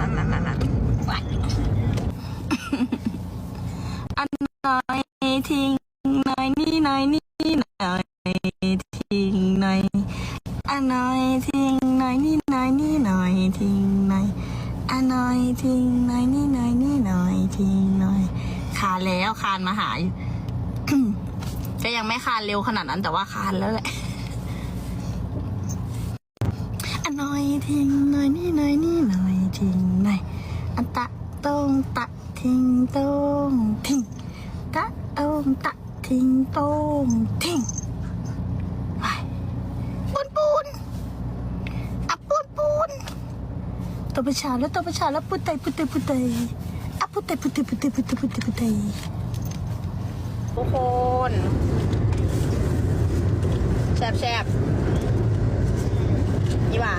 มามามามาอันน้อยทิ้งน้อยนี่น้อยนี่น้อยทิ้งน้อยอันน้อยทิ้งน้อยนี่น้อยนี่น้อยทิ้งน้อยอันน้อยทิ้งน้อยนี่น้อยนี่น้อยทิ้งน้อยคานแล้วคานมาหายก็ยังไม่คานเร็วขนาดนั้นแต่ว่าคานแล้วแหละ หน่อยทิ้งหน่อยนี่หน่อยนี่หน่อยทิ้งหน่อยอันตะตรงตะทิ้งตรงทิ้งตะตรงตะทิ้งตรงทิ้งไปปูนปูนอะปูนปูนตัวประชาแล้วตัวประชาแล้วปุตเตยปุตเตยปุตเตยอะปุตเตยปุตเตยปุตเตยปุตเตยปุตเตยปุตเตยทุกคนแซ่บแซ่บ อีหวา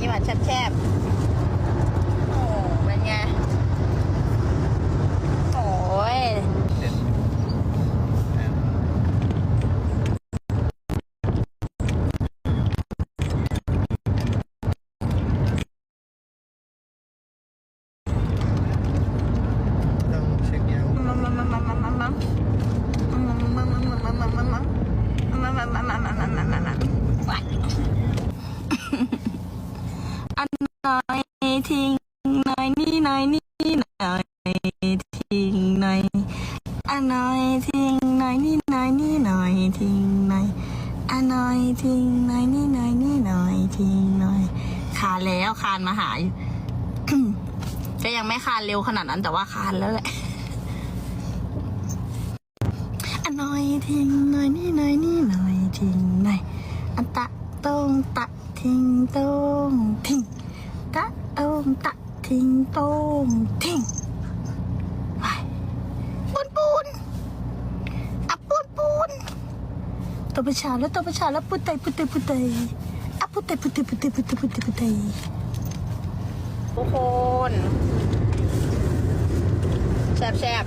อีหวา แชบแชบโอ้เป็นไงโอ้ย หน่อยนี่หน่อยทิ้งหน่อยอันน้อยทิ้งหน่อยนี่หน่อยนี่หน่อยทิ้งหน่อยอันน้อยทิ้งหน่อยนี่หน่อยนี่หน่อยทิ้งหน่อยคานแล้วคานมาหาอยู่ก็ยังไม่คานเร็วขนาดนั้นแต่ว่าคานแล้วแหละอันน้อยทิ้งหน่อยนี่หน่อยนี่หน่อยทิ้งหน่อยอันตะตรงตะทิ้งตรงทิ้งตะตรงตะ ทิ้งตรงทิ้งไปปูนปูนอะปูนปูนตัวประชาแล้วตัวประชาแล้วปุตเตยปุตเตยปุตเตยอะปุตเตยปุตเตยปุตเตยปุตเตยปุตเตยปุตเตยทุกคนแซ่บแซ่บ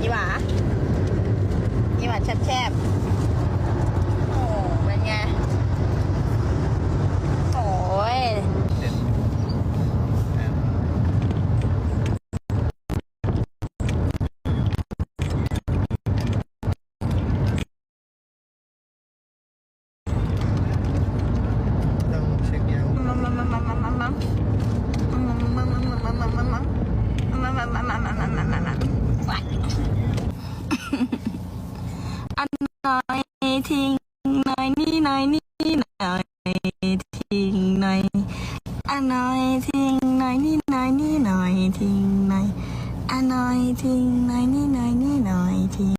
อีหวาอีหวาแชบแชบ มัมไปอันน้อยทิ้งน่อยนี่น่อยนี่น่อยทิ้งน่อยอันน้อยทิ้งน่อยนี่น่อยนี่น่อยทิ้งน่อยอันน้อยทิ้งน่อยนี่น่อยนี่น่อยทิ้ง